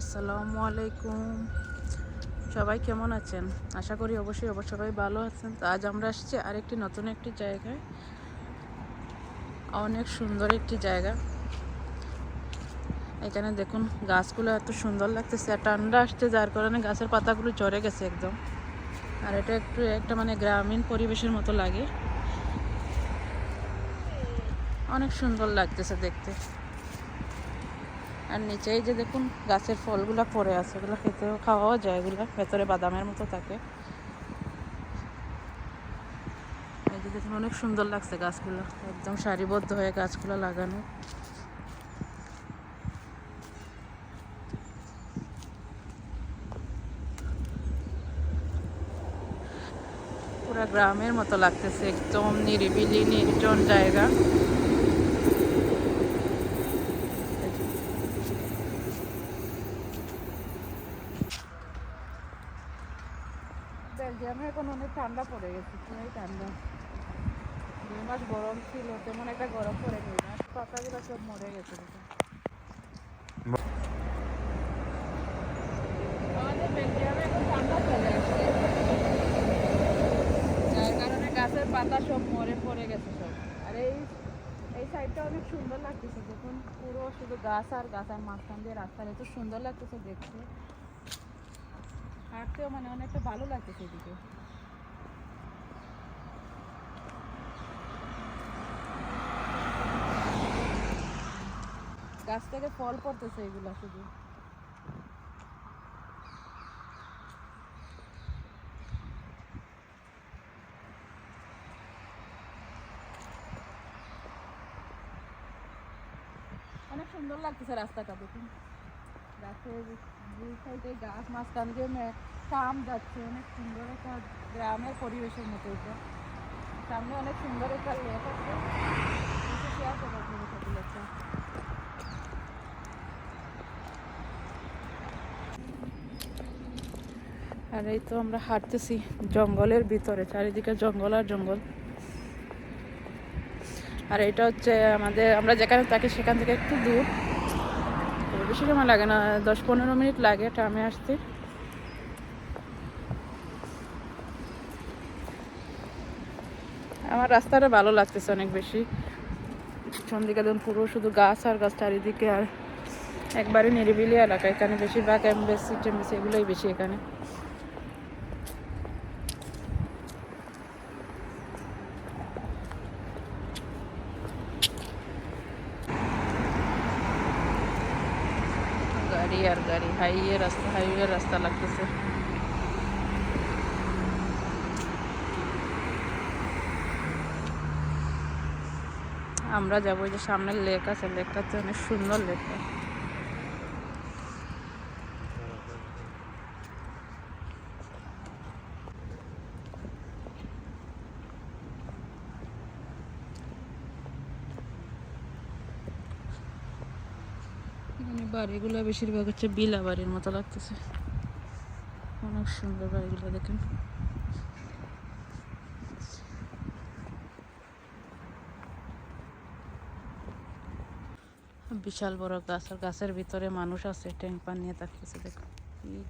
আসসালামু আলাইকুম। সবাই কেমন আছেন? আশা করি অবশ্যই অবশ্য সবাই ভালো আছেন। তো আজ আমরা আসছি আরেকটি নতুন একটি জায়গায়। অনেক সুন্দর একটি জায়গা। এখানে দেখুন, গাছগুলো এত সুন্দর লাগতেছে। আর ঠান্ডা আসছে, যার কারণে গাছের পাতাগুলো ঝরে গেছে একদম। আর এটা একটু একটা মানে গ্রামীণ পরিবেশের মতো লাগে। অনেক সুন্দর লাগতেছে দেখতে। আর নিচে এই যে দেখুন, গাছের ফলগুলো পড়ে আছে ওগুলো খেতেও খাওয়াও যায়, এগুলো ভেতরে বাদামের মতো থাকে। এই যে দেখুন, অনেক সুন্দর লাগছে গাছগুলো, একদম সারিবদ্ধ হয়ে গাছগুলো লাগানো। পুরা গ্রামের মতো লাগতেছে, একদম নিরিবিলি, নির্জন জায়গা বেলজিয়ামে এখন অনেক ঠান্ডা পড়ে গেছে, পুরাই ঠান্ডা। দুই মাস গরম ছিল, তেমন একটা গরম পড়ে মাস পাতাগুলো সব মরে গেছে ঠান্ডা কারণে গাছের পাতা সব মরে পড়ে গেছে সব। আর এই এই সাইডটা অনেক সুন্দর লাগতেছে দেখুন। পুরো শুধু গাছ আর গাছ আর মাঝখান দিয়ে সুন্দর লাগতেছে দেখতে। হাঁটতেও মানে অনেকটা ভালো লাগতেছে এদিকে। গাছ থেকে ফল পড়তেছে এগুলা শুধু। অনেক সুন্দর লাগতেছে রাস্তাটা দেখুন। গাছের সাইডে গাছ, মাঝখান দিয়ে কাম যাচ্ছে, অনেক সুন্দর একটা গ্রামের পরিবেশের মতো এটা। সামনে অনেক সুন্দর একটা লেক আছে। শেয়ার আপনাদের সাথে লেকটা আর এই তো আমরা হাঁটতেছি জঙ্গলের ভিতরে, চারিদিকে জঙ্গল আর জঙ্গল। আর এটা হচ্ছে আমাদের, আমরা যেখানে থাকি সেখান থেকে একটু দূর। বেশি সময় লাগে না, দশ পনেরো মিনিট লাগে ট্রামে আসতে। আমার রাস্তাটা ভালো লাগতেছে অনেক বেশি। দিকে দেখুন পুরো শুধু গাছ আর গাছ চারিদিকে আর একবারে নিরিবিলি এলাকা। এখানে বেশিরভাগ এমবেসি টেমবেসি এগুলোই বেশি এখানে গাড়ি আর গাড়ি হাইওয়ে রাস্তা হাইওয়ে রাস্তা লাগতেছে। আমরা যাব যে সামনের লেক আছে লেকটা তো অনেক সুন্দর লেক বাড়িগুলো বেশিরভাগ হচ্ছে বিলা বাড়ির মতো লাগতেছে। অনেক সুন্দর বাড়িগুলো, দেখেন। বিশাল বড় গাছ, আর গাছের ভিতরে মানুষ আছে ট্যাঙ্ক পান নিয়ে থাকতেছে দেখুন এই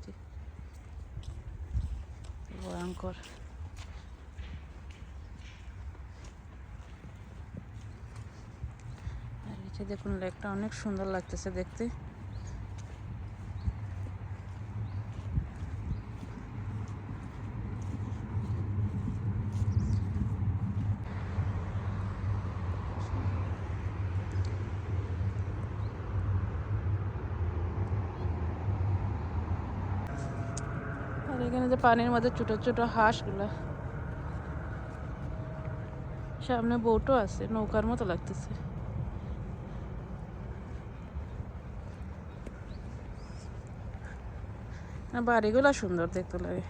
ভয়ঙ্কর। আর যে দেখুন, লেকটা অনেক সুন্দর লাগতেছে দেখতে। এখানে যে পানির মধ্যে ছোট ছোট হাঁসগুলা। সামনে বোটও আছে, নৌকার মতো লাগতেছে। বাড়িগুলা সুন্দর দেখতে লাগে।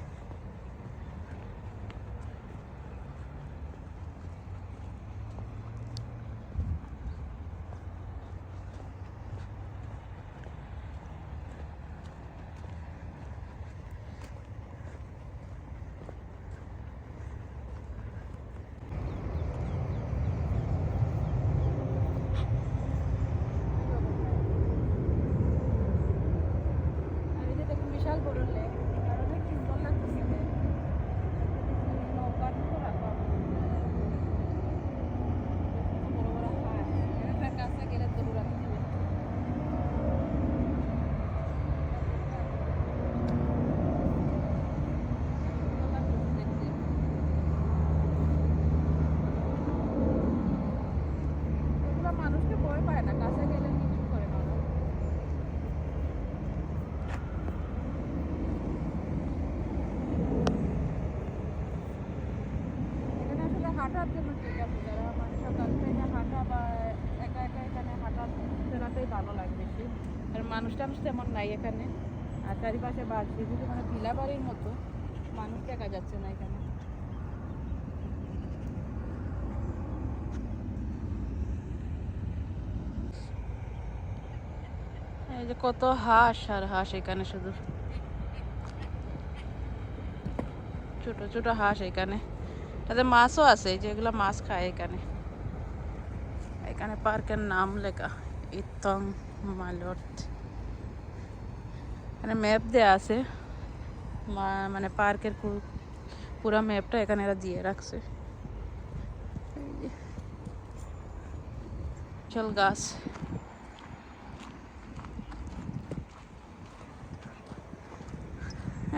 নাই এখানে। আর চারিপাশে বাড়ি যেগুলো মানে ভিলা বাড়ির মতো, মানুষ দেখা যাচ্ছে না এখানে। এই যে কত হাঁস আর হাঁস এখানে শুধু। ছোট ছোট হাঁস এখানে। তাতে মাছও আছে যেগুলো মাছ খায় এখানে। এখানে পার্কের নাম লেখা ইতং মালট। এখানে ম্যাপ দেওয়া আছে। মানে পার্কের পুরো ম্যাপটা এখানে এরা দিয়ে রাখছে। চল গাছ।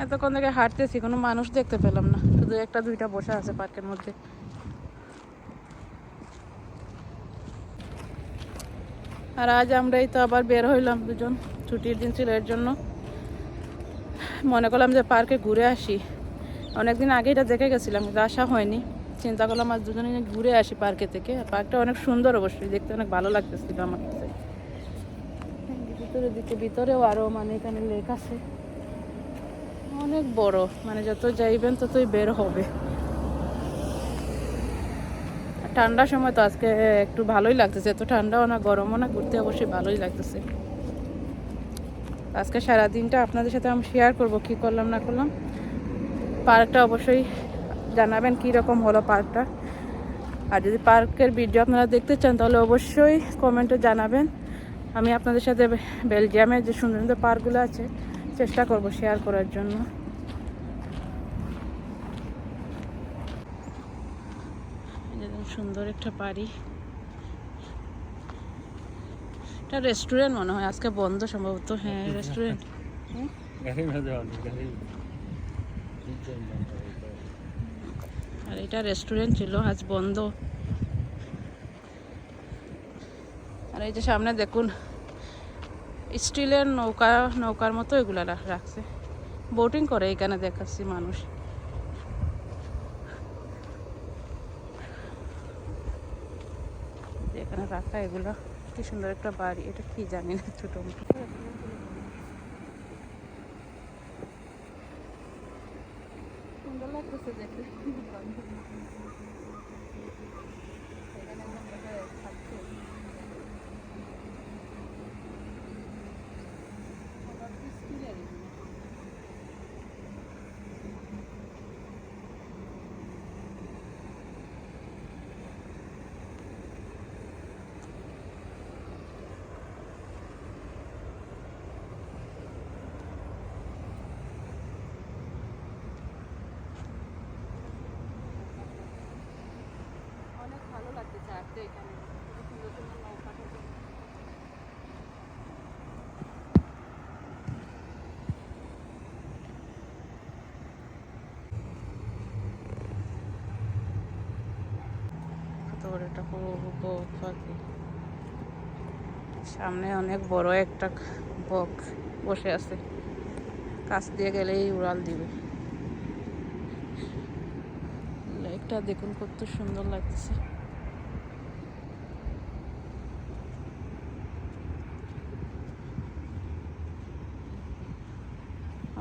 এতক্ষণ থেকে হাঁটতেছি, কোনো মানুষ দেখতে পেলাম না। শুধু একটা, দুইটা বসে আছে পার্কের মধ্যে। আর আজ আমরাই তো আবার বের হইলাম দুজন। ছুটির দিন ছিল এর জন্য। মনে করলাম যে পার্কে ঘুরে আসি। অনেকদিন আগে এটা দেখে গেছিলাম, কিন্তু আসা হয়নি। চিন্তা করলাম আজ দুজনে ঘুরে আসি পার্কে থেকে। পার্কটা অনেক সুন্দর অবশ্যই দেখতে অনেক ভালো লাগতেছিল আমার কাছে। ভিতরে দিকে, ভিতরেও আরও মানে এখানে লেক আছে। অনেক বড় মানে যত যাইবেন ততই বের হবে। আর ঠান্ডার সময় তো আজকে একটু ভালোই লাগতেছে, এত ঠান্ডাও না, গরমও না, ঘুরতে অবশ্যই ভালোই লাগতেছে। আজকে সারা দিনটা আপনাদের সাথে আমি শেয়ার করব, কি করলাম, না করলাম। পার্কটা অবশ্যই জানাবেন কী রকম হলো পার্কটা। আর যদি পার্কের ভিডিও আপনারা দেখতে চান, তাহলে অবশ্যই কমেন্টে জানাবেন। আমি আপনাদের সাথে বেলজিয়ামের যে সুন্দর সুন্দর পার্কগুলো আছে, চেষ্টা করব শেয়ার করার জন্য। সুন্দর একটা বাড়ি। এটা রেস্টুরেন্ট মনে হয়, আজকে বন্ধ সম্ভবত। হ্যাঁ রেস্টুরেন্ট আর এটা রেস্টুরেন্ট ছিল, আজ বন্ধ। আর এই যে সামনে দেখুন, স্টিলের নৌকা, নৌকার মতো এগুলা রাখছে। বোটিং করে এখানে দেখাচ্ছি মানুষ। এখানে রাখা এগুলো। কি সুন্দর একটা বাড়ি এটা কি জানি না ছোট মোটো সুন্দর লাগতেছে দেখতে এখানে একদম দেখা থাকছে আবার কি স্টিলের এগুলো। অনেক ভালো লাগতেছে হাঁটতে এখানে কত সুন্দর সুন্দর নৌকা থাকে। কত বড় সামনে অনেক বড় একটা বক বসে আছে। কাছ দিয়ে গেলেই উড়াল দিবে। লেকটা দেখুন কত সুন্দর লাগতেছে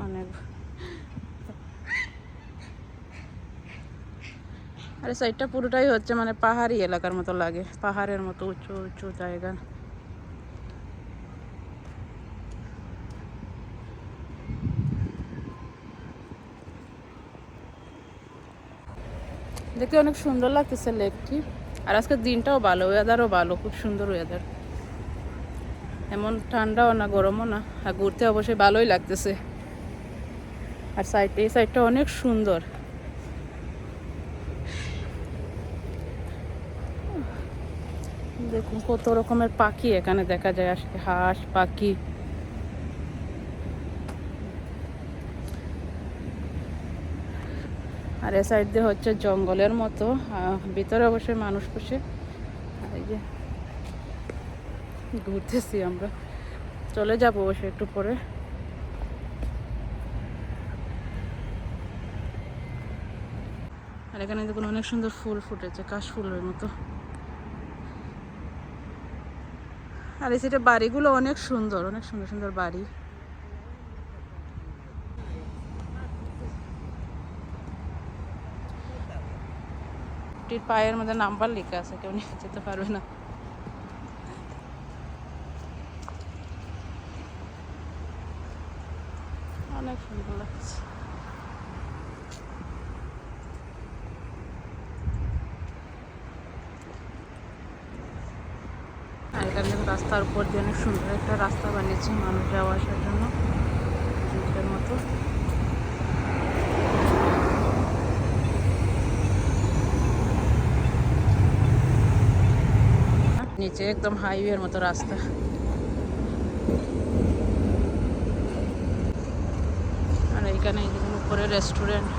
অনেক আরে সাইডটা পুরোটাই হচ্ছে মানে পাহাড়ি এলাকার মতো লাগে। পাহাড়ের মতো উঁচু উঁচু জায়গা। দেখতে অনেক সুন্দর লাগতেছে লেকটি। আর আজকের দিনটাও ভালো ওয়েদারও ভালো, খুব সুন্দর ওয়েদার এমন ঠান্ডাও না, গরমও না। আর ঘুরতে অবশ্যই ভালোই লাগতেছে। আর সাইড, এই সাইডটা অনেক সুন্দর। দেখুন, কত রকমের পাখি এখানে দেখা যায় আসলে হাঁস, পাখি। আর এ সাইড দিয়ে হচ্ছে জঙ্গলের মতো ভিতরে অবশ্যই মানুষ বসে। এই যে ঘুরতেছি আমরা। চলে যাব অবশ্যই একটু পরে। আর এখানে দেখুন অনেক সুন্দর ফুল ফুটেছে, কাশ ফুলের মতো। আর এই সাইডে বাড়িগুলো অনেক সুন্দর অনেক সুন্দর সুন্দর বাড়ি। পায়ের মধ্যে নাম্বার লেখা আছে, কেউ নিয়ে যেতে পারবে না। অনেক সুন্দর লাগছে আর এখানে রাস্তার উপর দিয়ে অনেক সুন্দর একটা রাস্তা বানিয়েছে মানুষ যাওয়া আসার জন্য। মতো। নিচে একদম হাইওয়ের মতো রাস্তা। আর এইখানে এই উপরে রেস্টুরেন্ট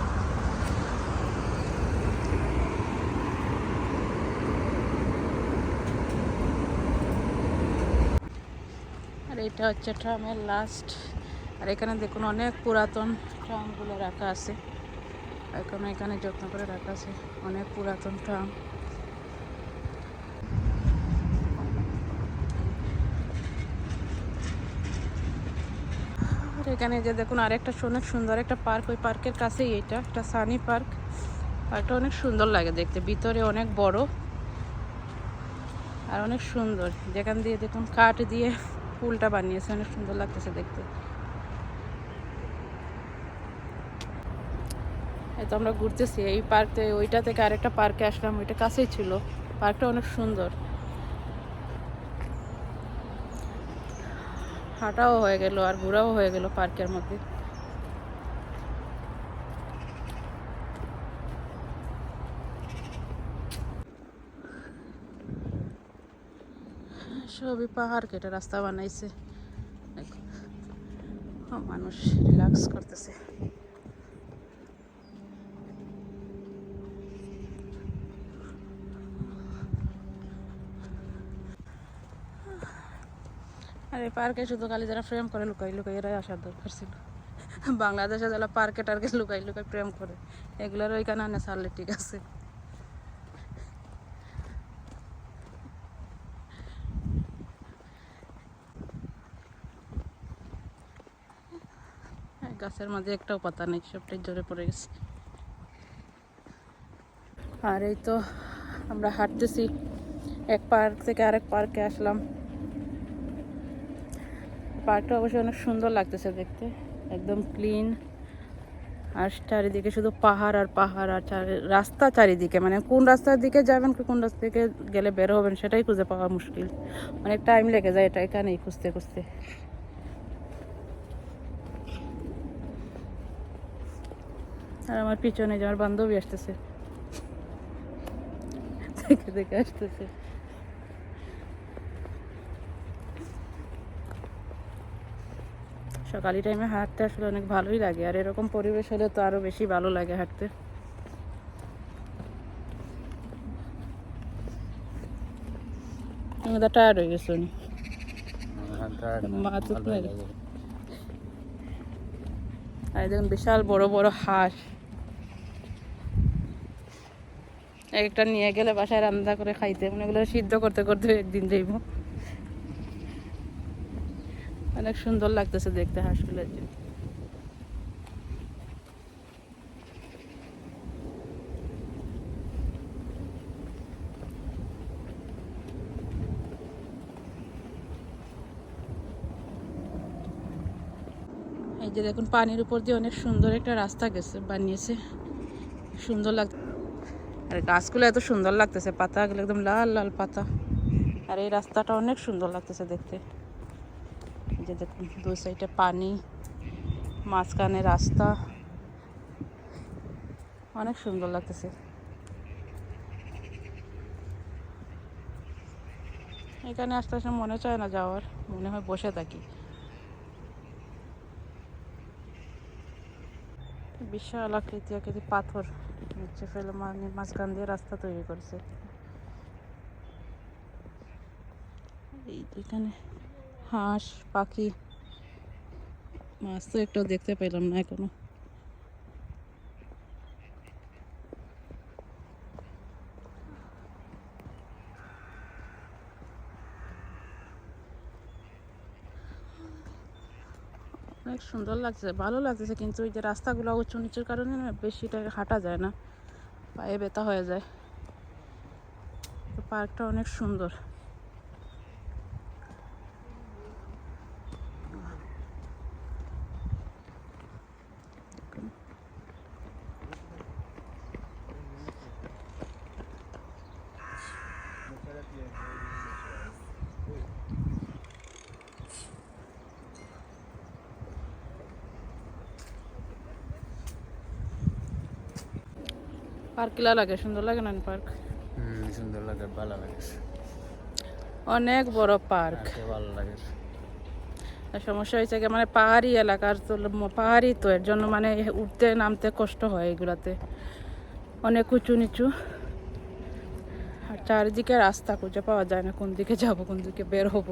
আর এটা হচ্ছে ট্রামের লাস্ট আর এখানে দেখুন অনেক পুরাতন ট্রামগুলো রাখা আছে। এখন এখানে যত্ন করে রাখা আছে। অনেক পুরাতন ট্রাম। এখানে যে দেখুন আরেকটা অনেক সুন্দর একটা পার্ক। ওই পার্কের কাছেই এটা, একটা সানি পার্ক পার্কটা অনেক সুন্দর লাগে দেখতে। ভিতরে অনেক বড়। আর অনেক সুন্দর। যেখান দিয়ে দেখুন কাঠ দিয়ে ফুলটা বানিয়েছে, অনেক সুন্দর লাগতেছে দেখতে। তো আমরা ঘুরতেছি, এই পার্কে, ওইটা থেকে আরেকটা পার্কে আসলাম, ওইটা কাছেই ছিল। পার্কটা অনেক সুন্দর। হাঁটাও হয়ে গেল আর ঘোরাও হয়ে গেল পার্কের মধ্যে। সবই পাহাড় কেটে রাস্তা বানাইছে। মানুষ রিল্যাক্স করতেছে। আর এই পার্কে শুধু খালি যারা প্রেম করে লুকাই লুকাই এরাই আসার দরকার ছিল। বাংলাদেশে যারা পার্কে টার্কে লুকাই লুকাই প্রেম করে, এগুলোর ওইখানে আনে ছাড়লে ঠিক আছে এই গাছের মাঝে একটাও পাতা নেই, সবটাই জোরে পড়ে গেছে। আর এই তো আমরা হাঁটতেছি, এক পার্ক থেকে আরেক পার্কে আসলাম। পার্কটা অবশ্যই অনেক সুন্দর লাগতেছে দেখতে, একদম ক্লিন। আর চারিদিকে শুধু পাহাড় আর পাহাড় আর রাস্তা চারিদিকে মানে কোন রাস্তার দিকে যাবেন কোন রাস্তা থেকে গেলে বের হবেন সেটাই খুঁজে পাওয়া মুশকিল। অনেক টাইম লেগে যায় এটা এখানেই খুঁজতে খুঁজতে। আর আমার পিছনে যে আমার বান্ধবী আসতেছে। দেখে দেখে আসতেছে। সকালি টাইমে হাঁটতে আসলে অনেক ভালোই লাগে আর এরকম পরিবেশ হলে তো আরও বেশি ভালো লাগে হাঁটতে। আমি তো টায়ার্ড হয়ে গেছি উনি গেছে। আর দেখুন বিশাল বড় বড় হাঁস এক একটা নিয়ে গেলে বাসায় রান্না করে খাইতে। মানে এগুলো সিদ্ধ করতে করতে একদিন যাইব। অনেক সুন্দর লাগতেছে দেখতে হাঁসগুলো যে। এই যে দেখুন, পানির উপর দিয়ে অনেক সুন্দর একটা রাস্তা গেছে, বানিয়েছে। সুন্দর লাগ আর গাছগুলো এত সুন্দর লাগতেছে, পাতাগুলো একদম লাল লাল পাতা। আর এই রাস্তাটা অনেক সুন্দর লাগতেছে দেখতে। যে দেখুন, দুই সাইডে পানি, মাঝখানে রাস্তা। অনেক সুন্দর লাগতেছে। এখানে আস্তে আস্তে মনে চায় না যাওয়ার, মনে হয় বসে থাকি। বিশাল আকৃতি আকৃতি পাথর। নিচে ফেলে মাঝখান দিয়ে রাস্তা তৈরি করছে। এই এখানে হাঁস, পাখি, মাছ তো একটু দেখতে পেলাম না এখনও। অনেক সুন্দর লাগছে, ভালো লাগতেছে কিন্তু ওই যে রাস্তাগুলো উঁচু নিচুর কারণে বেশিটা হাঁটা যায় না, পায়ে ব্যথা হয়ে যায়। পার্কটা অনেক সুন্দর। পার্ক লাগে সুন্দর লাগে না পার্ক? হুম সুন্দর লাগে ভালো লাগে। অনেক বড় পার্ক। ভালো লাগে। সমস্যা হয়েছে মানে পাহাড়ি এলাকার তো পাহাড়ি তো এর জন্য মানে উঠতে নামতে কষ্ট হয় এগুলাতে। অনেক উঁচু নিচু। আর চারিদিকে রাস্তা খুঁজে পাওয়া যায় না কোন দিকে যাব কোন দিকে বের হব।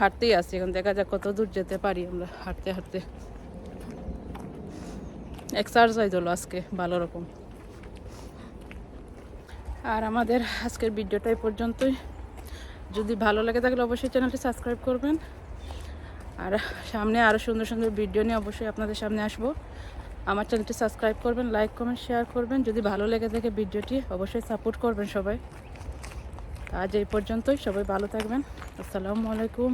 হাঁটতেই আসি এখন দেখা যাক কত দূর যেতে পারি আমরা হাঁটতে হাঁটতে। এক্সারসাইজ হলো আজকে ভালো রকম। আর আমাদের আজকের ভিডিওটা এই পর্যন্তই। যদি ভালো লাগে থাকলে অবশ্যই চ্যানেলটি সাবস্ক্রাইব করবেন। আর সামনে আরও সুন্দর সুন্দর ভিডিও নিয়ে অবশ্যই আপনাদের সামনে আসব। আমার চ্যানেলটি সাবস্ক্রাইব করবেন, লাইক, কমেন্ট, শেয়ার করবেন। যদি ভালো লেগে থাকে ভিডিওটি, অবশ্যই সাপোর্ট করবেন সবাই। আজ এই পর্যন্তই, সবাই ভালো থাকবেন। আসসালামু আলাইকুম।